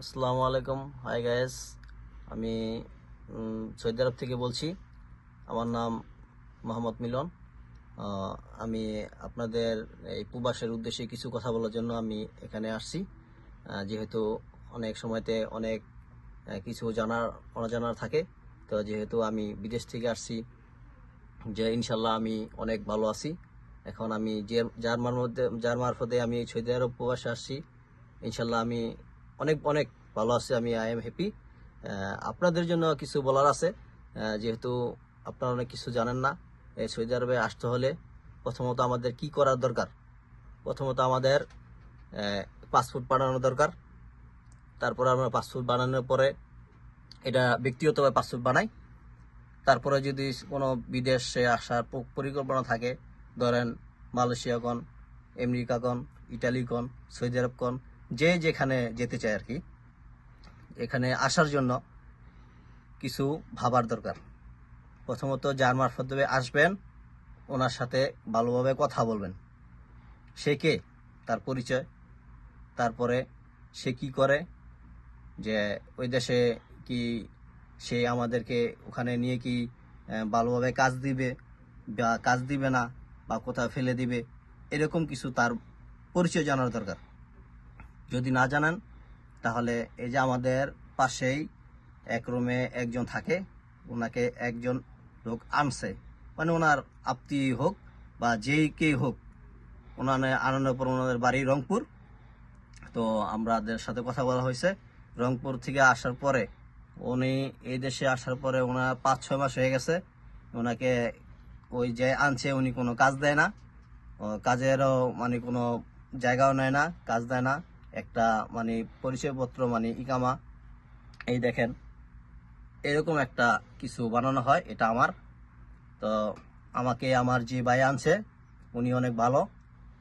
আসসালামু আলাইকুম। Hi guys আমি সৌদি আরব থেকে বলছি। আমার নাম মোহাম্মদ মিলন। আমি আপনাদের এই প্রবাসের উদ্দেশ্যে কিছু কথা বলার জন্য আমি এখানে আসছি। যেহেতু অনেক সময়তে অনেক কিছু জানার, অজানার থাকে, তো যেহেতু আমি বিদেশ থেকে আসছি, যে ইনশাল্লাহ আমি অনেক ভালো আছি। এখন আমি যে, যার মার মধ্যে যার মারফতে আমি সৌদি আরব প্রবাসে আসছি, ইনশাল্লাহ আমি অনেক অনেক ভালো আছি আমি আই এম হ্যাপি আপনাদের জন্য কিছু বলার আছে। যেহেতু আপনারা অনেক কিছু জানেন না, এই সৌদি আরবে আসতে হলে প্রথমত আমাদের কি করার দরকার? প্রথমত আমাদের পাসপোর্ট বানানো দরকার। তারপরে আমরা পাসপোর্ট বানানোর পরে এটা ব্যক্তিগতভাবে পাসপোর্ট বানাই। তারপরে যদি কোনো বিদেশে আসার পরিকল্পনা থাকে, ধরেন মালয়েশিয়া কন আমেরিকা কন ইটালি কন সৌদি আরব কন যে যেখানে যেতে চায় আর কি এখানে আসার জন্য কিছু ভাবার দরকার। প্রথমত যার মারফতে আসবেন, ওনার সাথে ভালোভাবে কথা বলবেন। সে কে? তার পরিচয়। তারপরে সে কি করে? যে ওই দেশে কি সে আমাদেরকে ওখানে নিয়ে কি ভালোভাবে কাজ দিবে বা কাজ দিবে না বা কোথাও ফেলে দিবে? এরকম কিছু তার পরিচয় জানার দরকার। যদি না জানান, তাহলে এই যে আমাদের পাশেই এক রুমে একজন থাকে ওনাকে একজন লোক আনছে। মানে ওনার আপতি হোক বা যেই কে হোক ওনার আনন্দের পর ওনাদের বাড়ি রংপুর। তো আমাদের সাথে কথা বলা হয়েছে। রংপুর থেকে আসার পরে, উনি এই দেশে আসার পরে ওনার পাঁচ, ছয় মাস হয়ে গেছে। ওনাকে ওই যে আনছে, উনি কোনো কাজ দেয় না। কাজেরও মানে কোনো জায়গাও নেয় না, কাজ দেয় না। একটা মানে পরিচয়পত্র মানে ইকামা। এই দেখেন, এরকম একটা কিছু বানানো হয়, এটা আমার। তো আমাকে আমার যে ভাই আনছে, উনি অনেক ভালো।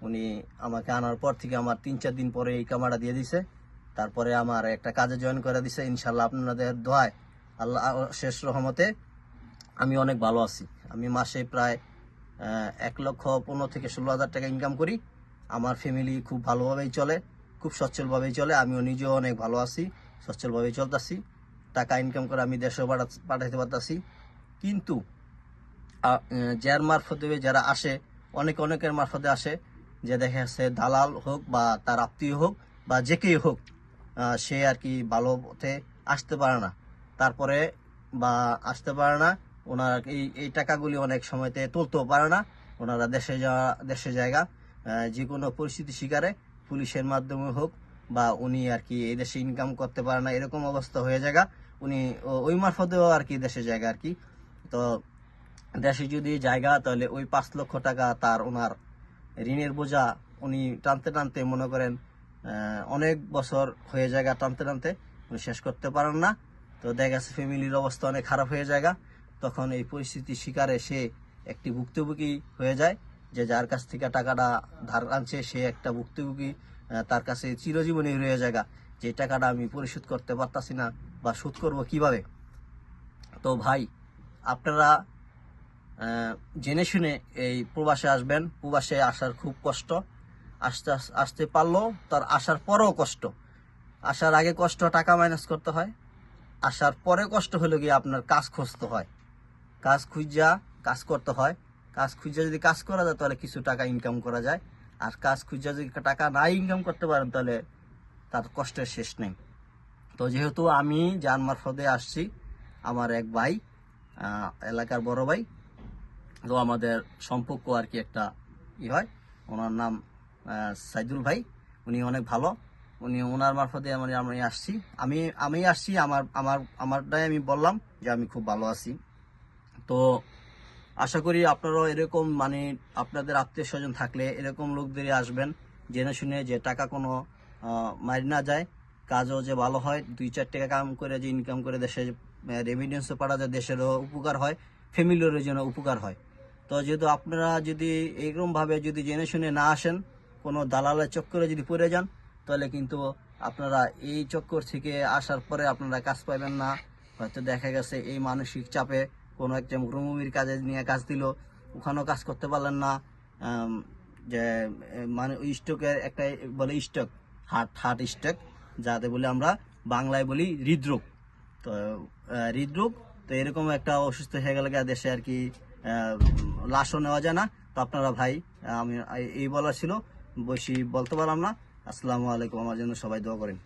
উনি আমাকে আনার পর থেকে আমার তিন চার দিন পরে এই কামাটা দিয়ে দিছে। তারপরে আমার একটা কাজে জয়েন করে দিছে। ইনশাল্লাহ আপনাদের দোয়ায় আল্লাহ শেষ রহমতে আমি অনেক ভালো আছি। আমি মাসে প্রায় এক লক্ষ পনেরো থেকে ষোলো হাজার টাকা ইনকাম করি। আমার ফ্যামিলি খুব ভালোভাবেই চলে। খুব সচ্ছলভাবেই চলে। আমিও নিজেও অনেক ভালো আছি, সচ্ছলভাবেই চলতেছি। টাকা ইনকাম করে আমি দেশেও পাঠা- পাঠাইতে পারতাছি। কিন্তু যার মারফতে যারা আসে, অনেক অনেকের মারফতে আসে, যে দেখা যাচ্ছে দালাল হোক বা তার আত্মীয় হোক বা যে কেউ হোক সে আর কি ভালো পথে আসতে পারে না। তারপরে বা আসতে পারে না, ওনার এই এই টাকাগুলি অনেক সময়তে তুলতেও পারে না। ওনারা দেশে যাওয়া দেশে জায়গা যে কোনো পরিস্থিতি শিকারে পুলিশের মাধ্যমে হোক বা উনি আর কি এই দেশে ইনকাম করতে পারে না, এরকম অবস্থা হয়ে জায়গা। উনি ওই মারফতেও আর কি দেশে জায়গা আর কি। তো দেশে যদি জায়গা, তাহলে ওই পাঁচ লক্ষ টাকা তার ওনার ঋণের বোঝা উনি টানতে টানতে মনে করেন অনেক বছর হয়ে জায়গা টানতে টানতে উনি শেষ করতে পারেন না। তো দেখা গেছে ফ্যামিলির অবস্থা অনেক খারাপ হয়ে জায়গা। তখন এই পরিস্থিতির শিকারে সে একটি ভুক্তভোগী হয়ে যায়। যে যার কাছ থেকে টাকাটা ধার আনছে, সে একটা ভুক্তভোগী তার কাছে চিরজীবনী রয়ে জায়গা। যে টাকাটা আমি পরিশোধ করতে পারতাছি না বা শোধ করব কীভাবে? তো ভাই, আপনারা জেনে শুনে এই প্রবাসে আসবেন। প্রবাসে আসার খুব কষ্ট। আসতে আসতে পারলেও তার আসার পরেও কষ্ট। আসার আগে কষ্ট টাকা মাইনাস করতে হয়। আসার পরে কষ্ট হলে গিয়ে আপনার কাজ খুঁজতে হয়। কাজ খুঁজা, কাজ করতে হয়। কাজ খুঁজা যদি কাজ করা যায়, তাহলে কিছু টাকা ইনকাম করা যায়। আর কাজ খুঁজা যদি টাকা না ইনকাম করতে পারেন, তাহলে তার কষ্টের শেষ নেই। তো যেহেতু আমি যান মারফতে আসছি, আমার এক ভাই এলাকার বড় ভাই, তো আমাদের সম্পর্ক আর কি একটা ই হয়। ওনার নাম সাইদুল ভাই। উনি অনেক ভালো। উনি ওনার মারফতে আমি আমি আসছি। আমি আমি আসছি, আমার আমার, আমারটাই আমি বললাম যে আমি খুব ভালো আছি। তো আশা করি আপনারাও এরকম মানে আপনাদের আত্মীয় স্বজন থাকলে এরকম লোকদেরই আসবেন। জেনে শুনে যে টাকা কোনো মারি না যায়। কাজও যে ভালো হয়, দুই চার টাকা কাম করে যে ইনকাম করে দেশে রেমিডেন্সও পাঠা যায় দেশেরও উপকার হয় ফ্যামিলিরও যেন উপকার হয়। তো যেহেতু আপনারা যদি এইরকমভাবে যদি জেনে শুনে না আসেন, কোনো দালালের চক্করে যদি পড়ে যান, তাহলে কিন্তু আপনারা এই চক্কর থেকে আসার পরে আপনারা কাজ পাবেন না। হয়তো দেখা গেছে এই মানসিক চাপে কোনো একটা রুমুমির কাজে নিয়ে কাজ দিল, ওখানেও কাজ করতে পারলেন না। যে মানে স্টকের একটা বলে স্টক হার্ট হার্ট স্টক যাতে বলে আমরা বাংলায় বলি হৃদরোগ। তো হৃদরোগ, তো এরকম একটা অসুস্থ হয়ে গেলে দেশে আর কি লাশও নেওয়া যায় না। তো আপনারা ভাই, আমি এই বলার ছিল বেশি বলতে পারলাম না। আসসালামু আলাইকুম, আমার জন্য সবাই দোয়া করেন।